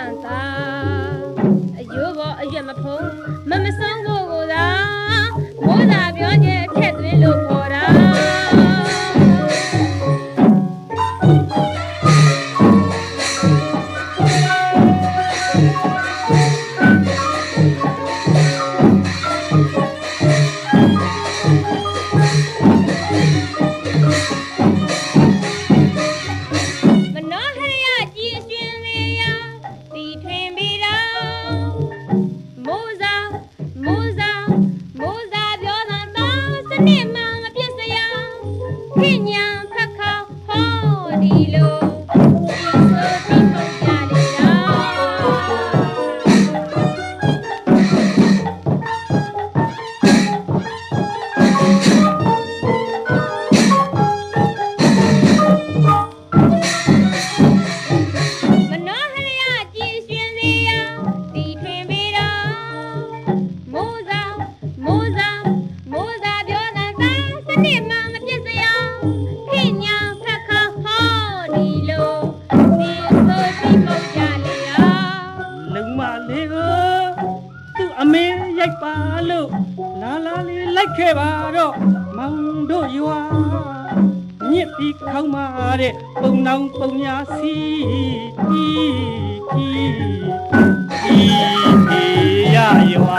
မှန်သာအယိုးပေါ်အရွက်မဖုံးမမဆုံးကိုကိုသာမိုးသာပြောခြင်းအခက်သွင်းလို့ခေါ်တာ 去你 ခဲ့ပါတော့မောင်တို့ယွာညစ်ပြီးခေါင်းမာတဲ့ပုံနောင်ပုံညာစီတီတီတီရယွာ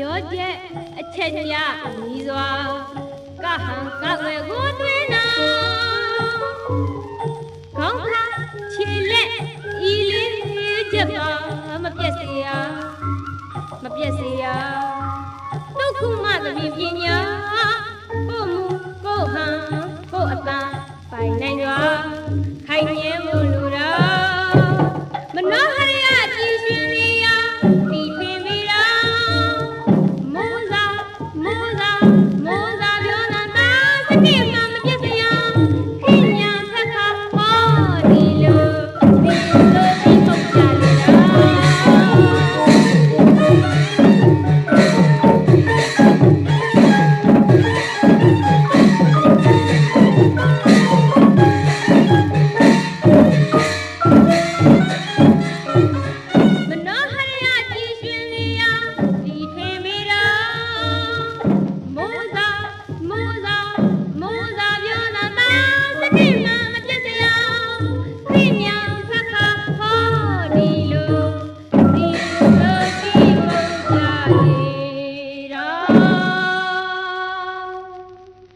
ရောကျက်အချက်ညမိစွာကဟံကဝေကိုတွင်နာခေါင်းခါခြေလက်ဤလေးချက်ပါမပြက်စရာမပြက်စရာဒုက္ခမသမီးပညာကိုမူကိုဟံကိုအတန်ပိုင်နိုင်စွာ เนี่ยนะ